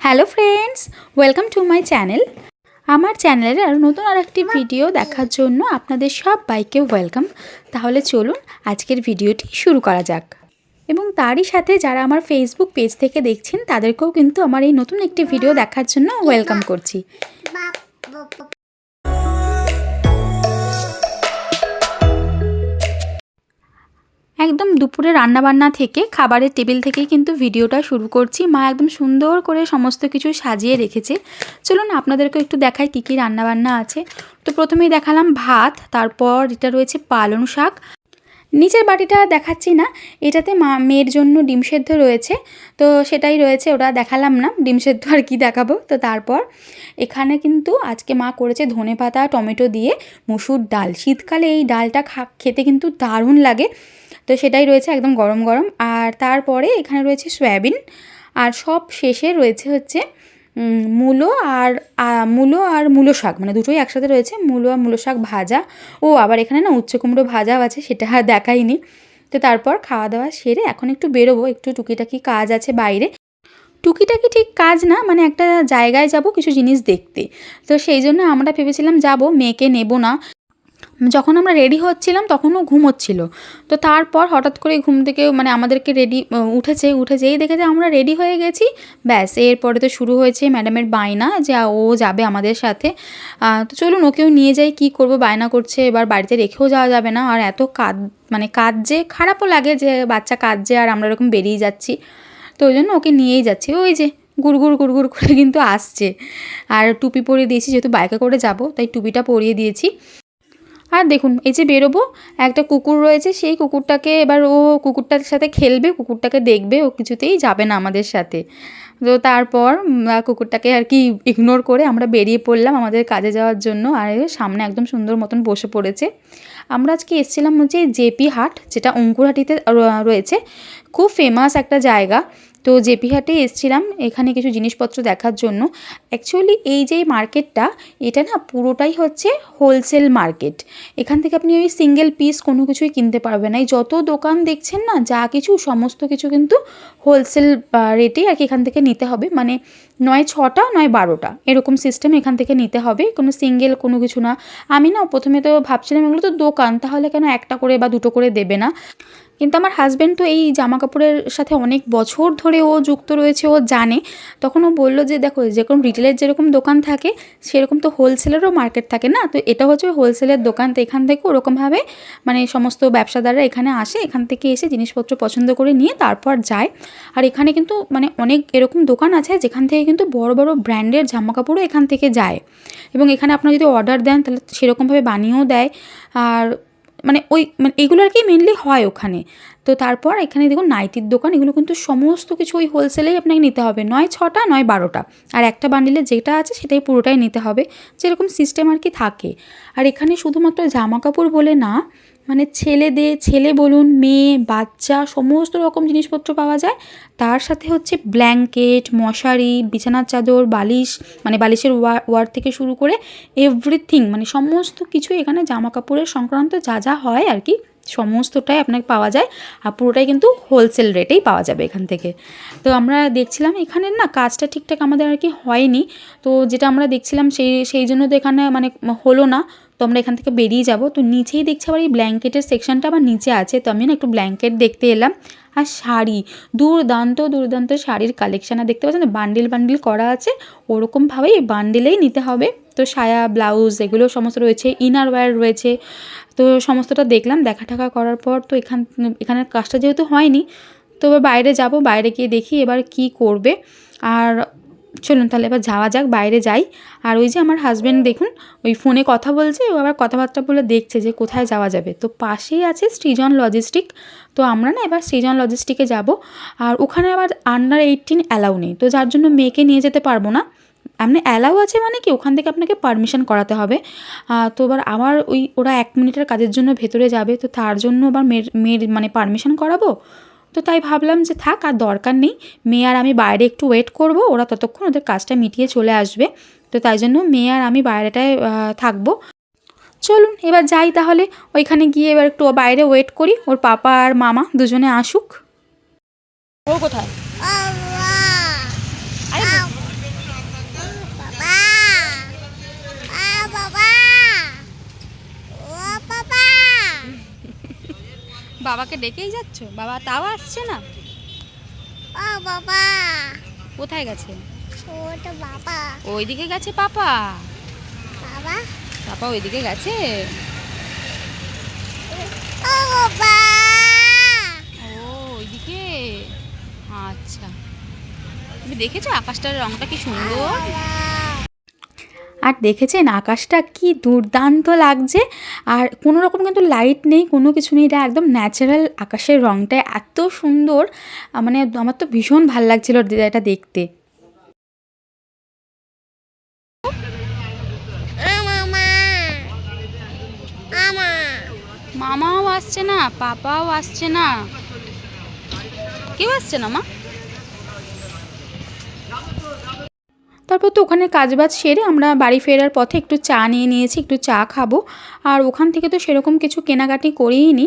Hello friends, welcome to my channel. আমার চ্যানেলের আর নতুন আর একটি ভিডিও দেখার জন্য আপনাদের সব বাইকে ওয়েলকাম। তাহলে চলুন আজকের ভিডিওটি শুরু করা যাক। এবং তারই সাথে যারা আমার ফেসবুক পেজ থেকে দেখছেন, তাদেরকেও কিন্তু আমার এই নতুন একটি ভিডিও দেখার জন্য ওয়েলকাম করছি। দুপুরে রান্নাবান্না থেকে, খাবারের টেবিল থেকেই কিন্তু ভিডিওটা শুরু করছি। মা একদম সুন্দর করে সমস্ত কিছু সাজিয়ে রেখেছে। চলুন আপনাদেরকে একটু দেখাই কী কী রান্নাবান্না আছে। তো প্রথমেই দেখালাম ভাত, তারপর এটা রয়েছে পালং শাক। নিচের বাটিটা দেখাচ্ছি না, এটাতে মা, মেয়ের জন্য ডিম সেদ্ধ রয়েছে। তো সেটাই রয়েছে, ওটা দেখালাম না, ডিম সেদ্ধ আর কি দেখাবো। তো তারপর এখানে কিন্তু আজকে মা করেছে ধনে পাতা টমেটো দিয়ে, মুসুর ডাল। শীতকালে এই ডালটা খা, খেতে কিন্তু দারুণ লাগে। তো সেটাই রয়েছে একদম গরম গরম। আর তারপরে এখানে রয়েছে সয়াবিন। আর সব শেষে রয়েছে হচ্ছে মূলো আর মূলো আর মূলো শাক। মানে দুটোই একসাথে রয়েছে, মূলো আর মূলো শাক ভাজা। ও, আবার এখানে না উচ্চ কুমড়ো ভাজাও আছে, সেটা দেখাইনি। তো তারপর খাওয়া দাওয়া সেরে এখন একটু বেরোবো, একটু টুকিটাকি কাজ আছে বাইরে। টুকিটাকি ঠিক কাজ না মানে একটা জায়গায় যাব কিছু জিনিস দেখতে। তো সেই জন্য আমরা ভেবেছিলাম যাব, মেয়েকে নেব না। যখন আমরা রেডি হচ্ছিলাম তখনও ঘুমোচ্ছিল তো তারপর হঠাৎ করে ঘুম থেকে মানে আমাদেরকে রেডি উঠেছে উঠে যেই দেখেছে আমরা রেডি হয়ে গেছি। ব্যাস, এরপরে তো শুরু হয়েছে ম্যাডামের বায়না যে ও যাবে আমাদের সাথে। তো চলুন, ওকেও নিয়ে যাই, কি করব, বায়না করছে, এবার বাড়িতে রেখেও যাওয়া যাবে না। আর এত কাজ মানে যে, খারাপও লাগে যে, বাচ্চা যে আর আমরা এরকম বেরিয়ে যাচ্ছি। তো ওই জন্য ওকে নিয়েই যাচ্ছি। ওই যে গুড়গুড় গুড়গুড় করে কিন্তু আসছে। আর টুপি পরিয়ে দিয়েছি, যেহেতু বাইকে করে যাব, তাই টুপিটা পরিয়ে দিয়েছি। আর দেখুন, এই যে বেরোবো, একটা কুকুর রয়েছে, সেই কুকুরটাকে এবার ও কুকুরটার সাথে খেলবে, কুকুরটাকে দেখবে, ও কিছুতেই যাবে না আমাদের সাথে। তো তারপর কুকুরটাকে আর কি ইগনোর করে আমরা বেরিয়ে পড়লাম আমাদের কাজে যাওয়ার জন্য, আর সামনে একদম সুন্দর মতন বসে পড়েছে। আমরা আজকে এসেছিলাম হচ্ছে জেপি হাট, যেটা অঙ্কুরহাটিতে রয়েছে। খুব ফেমাস একটা জায়গা। তো জেপি হাটে এসেছিলাম, এখানে কিছু জিনিসপত্র দেখার জন্য। অ্যাকচুয়ালি এই যে মার্কেটটা, এটা না পুরোটাই হচ্ছে হোলসেল মার্কেট এখান থেকে আপনি ওই সিঙ্গেল পিস কোনো কিছুই কিনতে পারবেন না। এই যত দোকান দেখছেন না, যা কিছু, সমস্ত কিছু কিন্তু হোলসেল রেটেই আর কি এখান থেকে নিতে হবে। মানে নয় ছটা, নয় বারোটা, এরকম সিস্টেম এখান থেকে নিতে হবে। কোনো সিঙ্গেল কোনো কিছু না। আমি না প্রথমে তো ভাবছিলাম এগুলো তো দোকান, তাহলে কেন একটা করে বা দুটো করে দেবে না? কিন্তু আমার হাজব্যান্ড তো এই জামা কাপড়ের সাথে অনেক বছর ধরে ও যুক্ত রয়েছে, ও জানে। তখন ও বলল যে, দেখো, যেরকম রিটেলের যেরকম দোকান থাকে, সেরকম তো হোলসেলেরও মার্কেট থাকে না? তো এটা হচ্ছে হোলসেলের দোকান। তো এখান থেকে ওরকমভাবে মানে সমস্ত ব্যবসাদাররা এখানে আসে, এখান থেকে এসে জিনিসপত্র পছন্দ করে নিয়ে তারপর যায়। আর এখানে কিন্তু মানে অনেক এরকম দোকান আছে, যেখান থেকে কিন্তু বড় বড় ব্র্যান্ডের জামা কাপড়ও এখান থেকে যায়। এবং এখানে আপনারা যদি অর্ডার দেন, তাহলে সেরকমভাবে বানিয়েও দেয়। আর মানে ওই মানে এগুলো আর কি মেনলি হয় ওখানে। তো তারপর এখানে দেখুন নাইটির দোকান, এগুলো কিন্তু সমস্ত কিছু ওই হোলসেলেই আপনাকে নিতে হবে। নয় ছটা, নয় বারোটা। আর একটা বান্ডিলে যেটা আছে সেটাই পুরোটাই নিতে হবে। যেরকম সিস্টেম আর কি থাকে। আর এখানে শুধুমাত্র জামা কাপড় বলে না মানে ছেলেদের ছেলে বলুন, মেয়ে, বাচ্চা, সমস্ত রকম জিনিসপত্র পাওয়া যায়। তার সাথে হচ্ছে ব্ল্যাঙ্কেট, মশারি, বিছানার চাদর, বালিশ মানে বালিশের ওয়ার থেকে শুরু করে এভরিথিং মানে সমস্ত কিছু এখানে জামা কাপড়ের সংক্রান্ত যা যা হয় আর কি, সমস্তটাই আপনাকে পাওয়া যায় আর পুরোটাই কিন্তু হোলসেল রেটেই পাওয়া যাবে এখান থেকে। তো আমরা দেখছিলাম এখানের না কাজটা ঠিকঠাক আমাদের আর কি হয়নি। তো যেটা আমরা দেখছিলাম সেই সেই জন্য তো এখানে মানে হলো না। তো আমরা এখান থেকে বেরিয়ে যাব। তো নিচেই দেখছি আবার এই ব্ল্যাঙ্কেটের সেকশনটা আবার নিচে আছে। তো আমি না একটু ব্ল্যাঙ্কেট দেখতে এলাম। আর শাড়ি, দুর্দান্ত দুর্দান্ত শাড়ির কালেকশান দেখতে পাচ্ছেন বান্ডিল বান্ডিল করা আছে। ওরকমভাবেই বান্ডিলেই নিতে হবে। তো সায়া ব্লাউজ এগুলো সমস্ত রয়েছে ইনার ওয়্যার রয়েছে। তো সমস্তটা দেখলাম দেখা টাকা করার পর তো এখান, এখানের কাজটা যেহেতু হয়নি তো বাইরে যাব, বাইরে গিয়ে দেখি এবার কি করবে। আর চলুন তাহলে এবার যাওয়া যাক, বাইরে যাই। আর ওই যে আমার হাজব্যান্ড দেখুন, ওই ফোনে কথা বলছে, ও আবার কথাবার্তা বলে দেখছে যে কোথায় যাওয়া যাবে। তো পাশেই আছে সৃজন লজিস্টিক তো আমরা না এবার সৃজন লজিস্টিকে যাব। আর ওখানে আবার আন্ডার এইটিন অ্যালাউ নেই। তো যার জন্য মেয়েকে নিয়ে যেতে পারব না। আপনি অ্যালাউ আছে মানে কি? ওখান থেকে আপনাকে পারমিশন করাতে হবে। তো এবার আমার ওই, ওরা এক মিনিটের কাজের জন্য ভেতরে যাবে। তো তার জন্য আবার মেয়ের মেয়ের মানে পারমিশন করাবো? তো তাই ভাবলাম যে থাক আর দরকার নেই। মেয়ে আর আমি বাইরে একটু ওয়েট করব ওরা ততক্ষণ ওদের কাজটা মিটিয়ে চলে আসবে। তো তাই জন্য মেয়ে আর আমি বাইরেটায় থাকব। চলুন এবার যাই তাহলে। ওইখানে গিয়ে এবার একটু বাইরে ওয়েট করি। ওর পাপা আর মামা দুজনে আসুক। ও কোথায়? বাবাকে ডেকেই যাচ্ছ? বাবা তাও আসছে না? ও বাবা। কোথায় গেছে? ও তো বাবা। ওইদিকে গেছে পাপা। বাবা? পাপা ওইদিকে গেছে? ও বাবা। ও ওইদিকে? আচ্ছা। তুমি দেখেছ আকাশটার রংটা কি সুন্দর? আর দেখেছেন আকাশটা কি দুর্দান্ত লাগছে? আর কোনো রকম কিন্তু লাইট নেই কোনো কিছু নেই। এটা একদম ন্যাচারাল আকাশের রংটা এত সুন্দর। মানে আমার তো ভীষণ ভালো লাগছিল এটা দেখতে। মামা! মামা! মামাও আসছে না পাপাও আসছে না। কেউ আসছে না মা? তারপর তো ওখানে কাজবাজ সেরে আমরা বাড়ি ফেরার পথে একটু চা নিয়ে নিয়েছি, একটু চা খাব। আর ওখান থেকে তো সেরকম কিছু কেনাকাটি করেই নি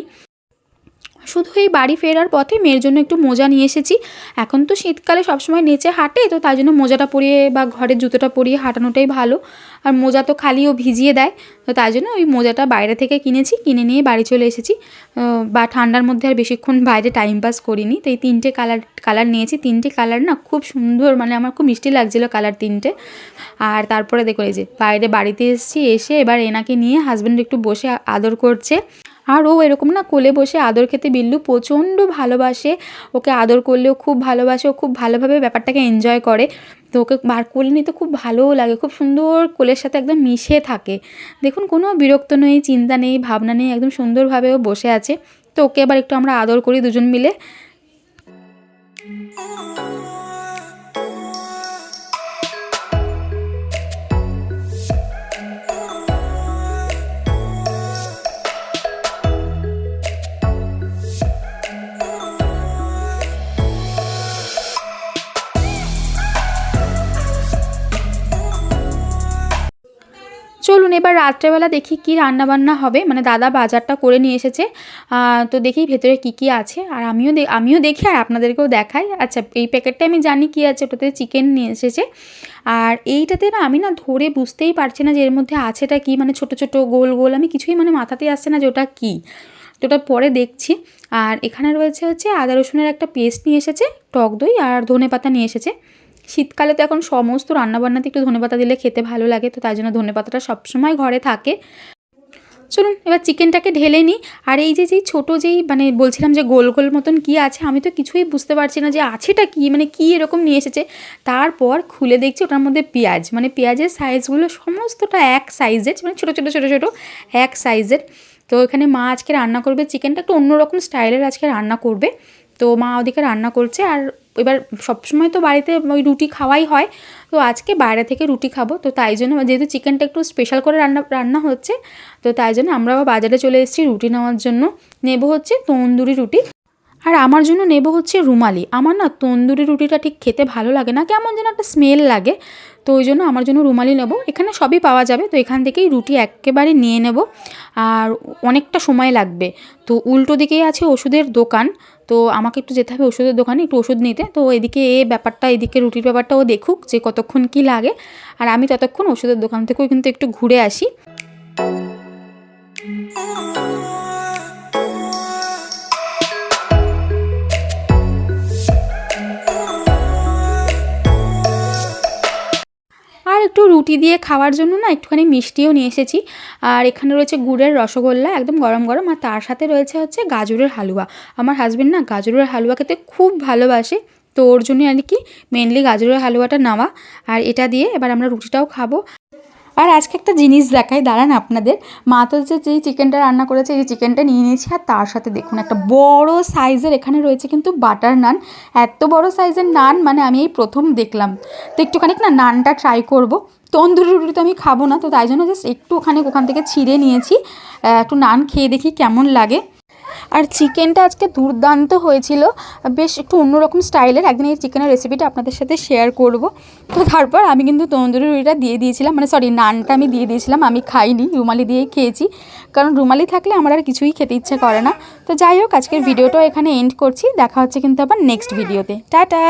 শুধু এই বাড়ি ফেরার পথে মেয়ের জন্য একটু মোজা নিয়ে এসেছি। এখন তো শীতকালে সবসময় নিচে হাঁটে, তো তাই জন্য মোজাটা পরিয়ে বা ঘরের জুতোটা পরিয়ে হাঁটানোটাই ভালো। আর মোজা তো খালিও ভিজিয়ে দেয়, তো তাই জন্য ওই মোজাটা বাইরে থেকে কিনেছি, কিনে নিয়ে বাড়ি চলে এসেছি। বা ঠান্ডার মধ্যে আর বেশিক্ষণ বাইরে টাইম পাস করিনি, তো এই তিনটে কালার কালার নিয়েছি। তিনটে কালার না খুব সুন্দর মানে আমার খুব মিষ্টি লাগছিল কালার তিনটে। আর তারপরে দেখো এই যে বাইরে বাড়িতে এসেছি, এসে এবার এনাকে নিয়ে হাজব্যান্ড একটু বসে আদর করছে। আর ও এরকম না কোলে বসে আদর খেতে বিল্লু প্রচণ্ড ভালোবাসে। ওকে আদর করলেও খুব ভালোবাসে, ও খুব ভালোভাবে ব্যাপারটাকে এনজয় করে। তো ওকে বার কোলে নিতে খুব ভালোও লাগে, খুব সুন্দর কোলের সাথে একদম মিশে থাকে। দেখুন কোনো বিরক্ত নেই, চিন্তা নেই, ভাবনা নেই, একদম সুন্দরভাবে ও বসে আছে। তো ওকে আবার একটু আমরা আদর করি দুজন মিলে। চলুন এবার রাত্রেবেলা দেখি কি রান্না বান্না হবে। মানে দাদা বাজারটা করে নিয়ে এসেছে। তো দেখি ভেতরে কি কি আছে। আর আমিও আমিও দেখি আর আপনাদেরকেও দেখাই। আচ্ছা এই প্যাকেটটা আমি জানি কি আছে, ওটাতে চিকেন নিয়ে এসেছে। আর এইটাতে না আমি না ধরে বুঝতেই পারছি না যে এর মধ্যে আছেটা কি। মানে ছোট ছোট, গোল গোল, আমি কিছুই মানে মাথাতেই আসছে না যে ওটা কী। তো ওটা পরে দেখছি। আর এখানে রয়েছে হচ্ছে আদা রসুনের একটা পেস্ট নিয়ে এসেছে, টক দই আর ধনে পাতা নিয়ে এসেছে। শীতকালে তো এখন সমস্ত রান্নাবান্নাতে একটু ধনেপাতা দিলে খেতে ভালো লাগে, তো তাই জন্য ধনেপাতাটা সবসময় ঘরে থাকে। চলুন, এবার চিকেনটাকে ঢেলে নিই। আর এই যে যেই ছোটো যেই মানে বলছিলাম যে গোল গোল মতন কি আছে, আমি তো কিছুই বুঝতে পারছি না যে আছেটা কি মানে কি এরকম নিয়ে এসেছে। তারপর খুলে দেখছি ওটার মধ্যে পেঁয়াজ মানে পেঁয়াজের সাইজগুলো সমস্তটা এক সাইজের মানে ছোটো ছোটো ছোটো ছোটো এক সাইজের তো এখানে মা আজকে রান্না করবে, চিকেনটা একটু অন্যরকম স্টাইলের আজকে রান্না করবে। তো মা ওদিকে রান্না করছে, আর এবার সবসময় তো বাড়িতে ওই রুটি খাওয়াই হয়। তো আজকে বাইরে থেকে রুটি খাব। তো তাই জন্য যেহেতু চিকেনটা একটু স্পেশাল করে রান্না রান্না হচ্ছে, তো তাই জন্য আমরা বাজারে চলে এসেছি রুটি নেওয়ার জন্য। নেব হচ্ছে তন্দুরি রুটি। আর আমার জন্য নেব হচ্ছে রুমালি। আমার না তন্দুরি রুটিটা ঠিক খেতে ভালো লাগে না, কেমন যেন একটা স্মেল লাগে। তো ওই জন্য আমার জন্য রুমালি নেব। এখানে সবই পাওয়া যাবে, তো এখান থেকেই রুটি একেবারে নিয়ে নেব। আর অনেকটা সময় লাগবে। তো উল্টো দিকেই আছে ওষুধের দোকান, তো আমাকে একটু যেতে হবে ওষুধের দোকানে একটু ওষুধ নিতে। তো এদিকে এ ব্যাপারটা, এদিকে রুটির ব্যাপারটা ও দেখুক যে কতক্ষণ কি লাগে। আর আমি ততক্ষণ ওষুধের দোকান থেকেও কিন্তু একটু ঘুরে আসি। একটু রুটি দিয়ে খাওয়ার জন্য না একটুখানি মিষ্টিও নিয়ে এসেছি। আর এখানে রয়েছে গুড়ের রসগোল্লা একদম গরম গরম। আর তার সাথে রয়েছে হচ্ছে গাজরের হালুয়া। আমার হাজব্যান্ড না গাজরের হালুয়া খেতে খুব ভালোবাসে। তো ওর জন্য আর কি মেনলি গাজরের হালুয়াটা নেওয়া। আর এটা দিয়ে এবার আমরা রুটিটাও খাব। আর আজকে একটা জিনিস দেখাই, দাঁড়ান আপনাদের। মা তো যে যেই চিকেনটা রান্না করেছে, এই চিকেনটা নিয়ে নিয়েছি, আর তার সাথে দেখুন একটা বড় সাইজের এখানে রয়েছে কিন্তু বাটার নান এত বড় সাইজের নান মানে আমি এই প্রথম দেখলাম। তো একটুখানি না নানটা ট্রাই করব। তন্দুরি রুটি তো আমি খাব না, তো তাই জন্য জাস্ট একটুখানি ওখান থেকে ছিঁড়ে নিয়েছি। একটু নান খেয়ে দেখি কেমন লাগে। আর চিকেনটা আজকে দুর্দান্ত হয়েছিল। বেশ একটু অন্যরকম স্টাইলের। একদিন এই চিকেনের রেসিপিটা আপনাদের সাথে শেয়ার করব। তো তারপর আমি কিন্তু তন্দুরি রুটিটা দিয়ে দিয়েছিলাম। মানে সরি নানটা আমি দিয়ে দিয়েছিলাম। আমি খাইনি, রুমালি দিয়েই খেয়েছি। কারণ রুমালি থাকলে আমার আর কিছুই খেতে ইচ্ছা করে না। তো যাই হোক, আজকের ভিডিওটাও এখানে এন্ড করছি। দেখা হচ্ছে কিন্তু আবার নেক্সট ভিডিওতে টাটা!